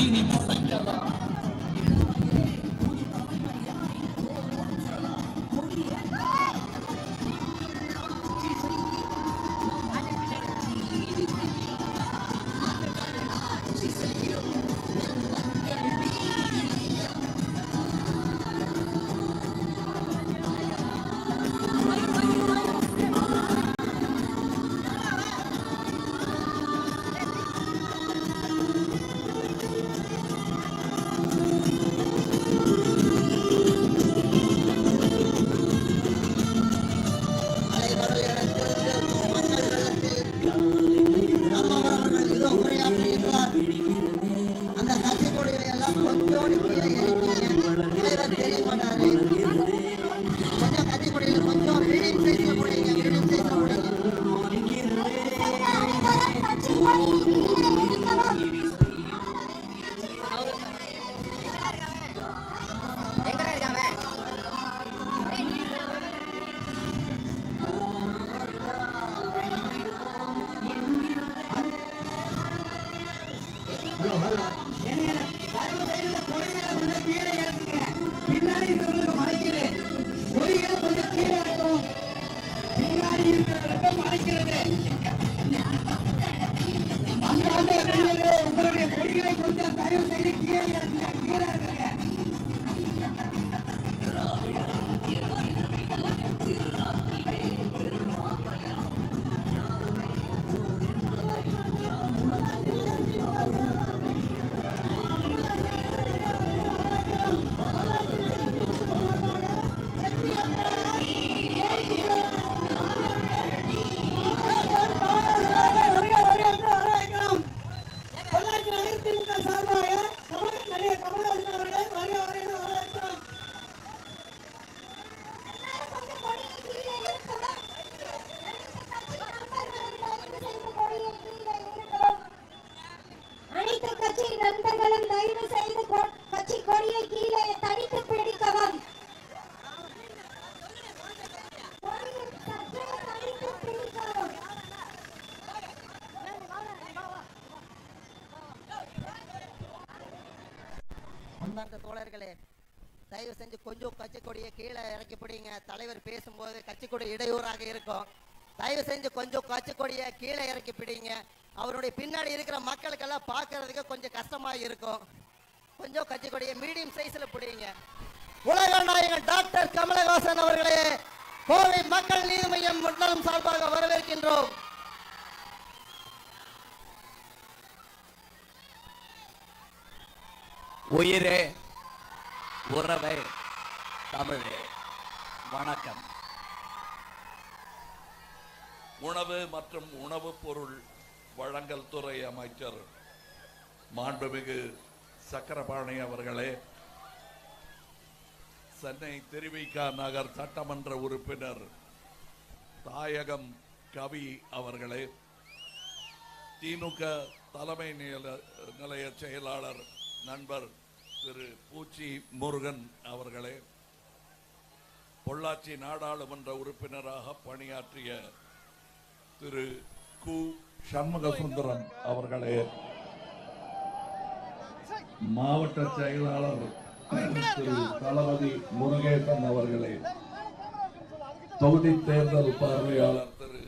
你。உங்களுடைய கொள்கை குறித்த தயவு செய்து கீழே கொஞ்சம் கட்சி கொடியை கீழே இறக்கி பிடிங்க தலைவர் பேசும்போது கட்சி கொடி இடையூறாக இருக்கும். தயவு செஞ்சு கொஞ்சம் கட்சி கொடியை கீழே இறக்கி பிடிங்க அவருடைய பின்னாடி இருக்கிற மக்களுக்கெல்லாம் பார்க்கறதுக்கு கொஞ்சம் கஷ்டமா இருக்கும். கொஞ்சம் கட்சி கொடியை மீடியம் சைஸ்ல பிடிங்க. உலக நாயகன் டாக்டர் கமலஹாசன் அவர்களே கோவை மக்கள் நீதி மையம் மண்டலம் சார்பாக வரவேற்கின்றோம். உயிரே உறவை. தமிழே வணக்கம். உணவு மற்றும் உணவுப் பொருள் வழங்கல் துறை அமைச்சர் மாண்புமிகு சக்கரபாணி அவர்களே சென்னை திருவிக நகர் சட்டமன்ற உறுப்பினர் தாயகம் கவி அவர்களே திமுக தலைமை நில- நிலைய செயலாளர் நண்பர் திரு பூச்சி முருகன் அவர்களே பொள்ளாச்சி நாடாளுமன்ற உறுப்பினராக பணியாற்றிய திரு கு. சண்முக சுந்தரம் அவர்களே மாவட்ட செயலாளர் திரு தளபதி முருகேசன் அவர்களே தொகுதி தேர்தல் பார்வையாளர் திரு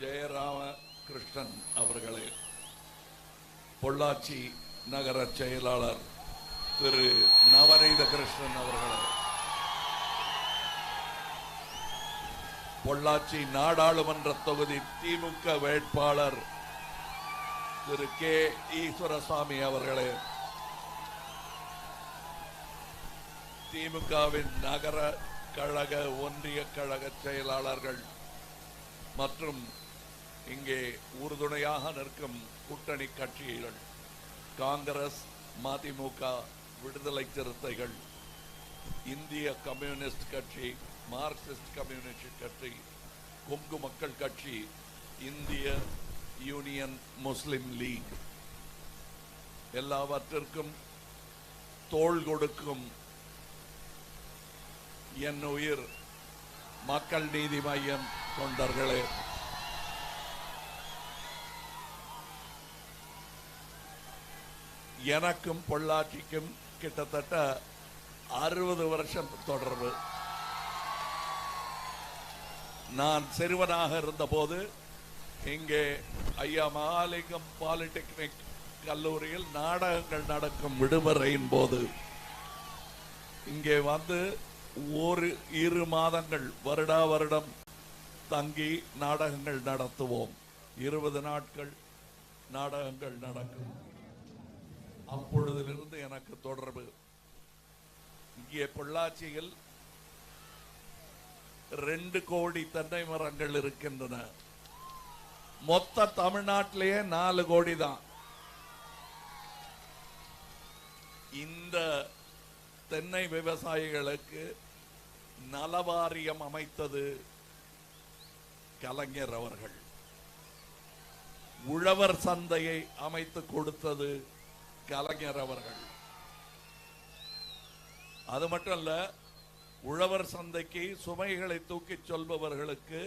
ஜெயராம கிருஷ்ணன் அவர்களே பொள்ளாச்சி நகர செயலாளர் திரு நவநீத கிருஷ்ணன் அவர்களே. பொள்ளாச்சி நாடாளுமன்ற தொகுதி திமுக வேட்பாளர் திரு கே ஈஸ்வரசாமி அவர்களே. திமுகவின் நகர கழக ஒன்றிய கழக செயலாளர்கள் மற்றும் இங்கே உறுதுணையாக நிற்கும் கூட்டணி கட்சிகள் காங்கிரஸ் மதிமுக விடுதலை சிறுத்தைகள் இந்திய கம்யூனிஸ்ட் கட்சி மார்க்சிஸ்ட் கம்யூனிஸ்ட் கட்சி கொங்கு மக்கள் கட்சி இந்திய யூனியன் முஸ்லிம் லீக். எல்லாவற்றிற்கும் தோள் கொடுக்கும் என் உயிர் மக்கள் நீதி மையம் தொண்டர்களே. எனக்கும் பொள்ளாச்சிக்கும் கிட்டத்தட்ட அறுபது வருஷம் தொடர்பு. நான் சிறுவனாக இருந்தபோது இங்கே ஐயா மகாலிங்கம் பாலிடெக்னிக் கல்லூரியில் நாடகங்கள் நடக்கும் விடுமுறையின் போது இங்கே வந்து ஒரு இரு மாதங்கள் வருடா வருடம் தங்கி நாடகங்கள் நடத்துவோம். இருபது நாட்கள் நாடகங்கள் நடக்கும். அப்பொழுதிலிருந்து எனக்கு தொடர்பு. இங்கே பொள்ளாச்சியில் ரெண்டு கோடி தென்னை மரங்கள் இருக்கின்றன. மொத்த தமிழ்நாட்டிலேயே நாலு கோடி தான் இந்த தென்னை விவசாயிகளுக்கு நலவாரியம் அமைத்தது கலைஞர் அவர்கள். உழவர் சந்தையை அமைத்து கொடுத்தது கலைஞர் அவர்கள். அது மட்டும் இல்லை உழவர் சந்தைக்கு சுமைகளை தூக்கிச் சொல்பவர்களுக்கு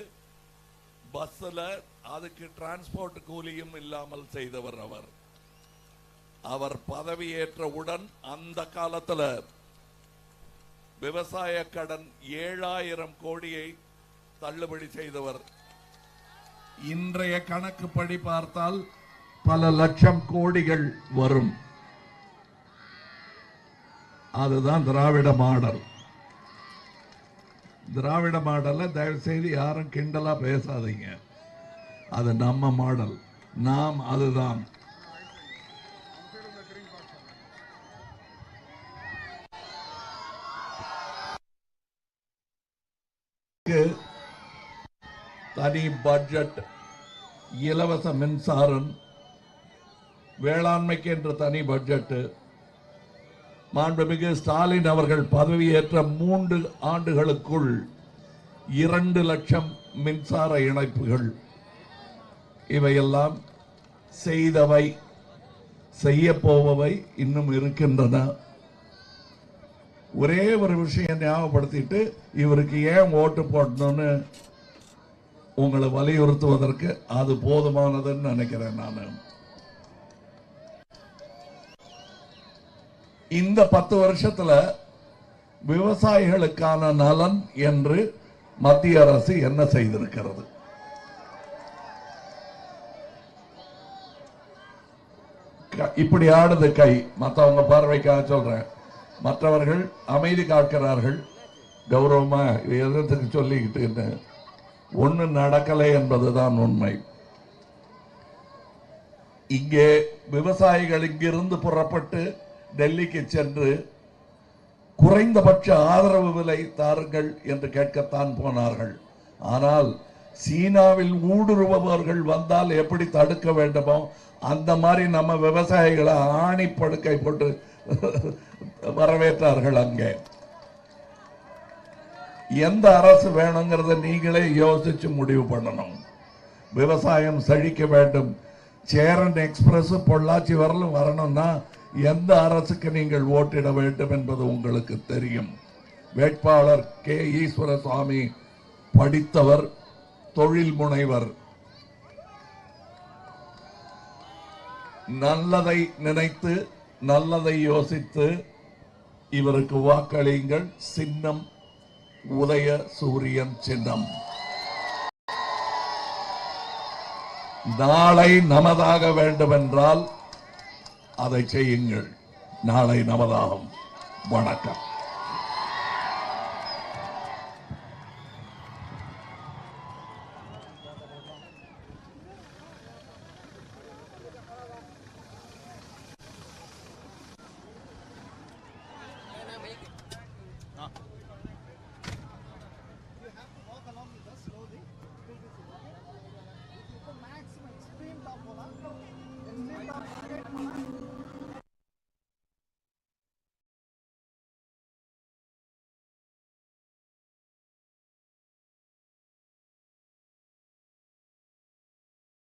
பஸ்ல அதுக்கு டிரான்ஸ்போர்ட் கூலியும் இல்லாமல் செய்தவர் அவர். அவர் பதவியேற்றவுடன் அந்த காலத்தில் விவசாய கடன் ஏழாயிரம் கோடியை தள்ளுபடி செய்தவர். இன்றைய கணக்குப்படி பார்த்தால் பல லட்சம் கோடிகள் வரும். அதுதான் திராவிட மாடல். திராவிட மாடலை தயவு செய்து யாரும் கிண்டலா பேசாதீங்க. அது நம்ம மாடல். நாம் அதுதான். தனி பட்ஜெட் இலவச மின்சாரம் வேளாண்மைக்கு என்ற தனி பட்ஜெட் மாண்புமிகு ஸ்டாலின் அவர்கள் பதவியேற்ற மூன்று ஆண்டுகளுக்குள் இரண்டு லட்சம் மின்சார இணைப்புகள். இவையெல்லாம் செய்தவை செய்ய போபவை இன்னும் இருக்கின்றன. ஒரே ஒரு விஷயம் ஞாபகப்படுத்திட்டு இவருக்கு ஏன் ஓட்டு போடணும்னு உங்களை வலியுறுத்துவதற்கு அது போதுமானதுன்னு நினைக்கிறேன் நான். இந்த பத்து வருஷத்துல விவசாயிகளுக்கான நலன் என்று மத்திய அரசு என்ன செய்திருக்கிறது? க- இப்படி ஆடுது கை. மத்தவங்க பார்வைக்காக சொல்றேன். மற்றவர்கள் அமைதி காக்கிறார்கள். கௌரவமா எதிர்த்துக்கு சொல்லிக்கிட்டு ஒண்ணு நடக்கலை என்பதுதான் உண்மை. இங்கே விவசாயிகள் இங்கிருந்து புறப்பட்டு டெல்லிக்கு சென்று குறைந்தபட்ச ஆதரவு விலை தாருங்கள் என்று கேட்கத்தான் போனார்கள். ஆனால் சீனாவில் ஊடுருவவர்கள் வந்தால் எப்படி தடுக்க வேண்டுமோ அந்த மாதிரி நம்ம விவசாயிகளை ஆணி படுக்கை போட்டு வரவேற்றார்கள் அங்கே. எந்த அரசு வேணுங்கிறத நீங்களே யோசிச்சு முடிவு பண்ணணும். விவசாயம் செழிக்க வேண்டும். சேரன் எக்ஸ்பிரஸ் பொள்ளாச்சி வரலும் வரணும்னா எந்த அரசுக்கு நீங்கள் ஓட்டிட வேண்டும் என்பது உங்களுக்கு தெரியும். வேட்பாளர் கே. ஈஸ்வர சுவாமி படித்தவர் தொழில் முனைவர். நல்லதை நினைத்து நல்லதை யோசித்து இவருக்கு வாக்களியுங்கள். சின்னம் உதய சூரியன் சின்னம். நாளை நமதாக வேண்டுமென்றால் அதை செய்யுங்கள். நாளை நமதாகும். வணக்கம்.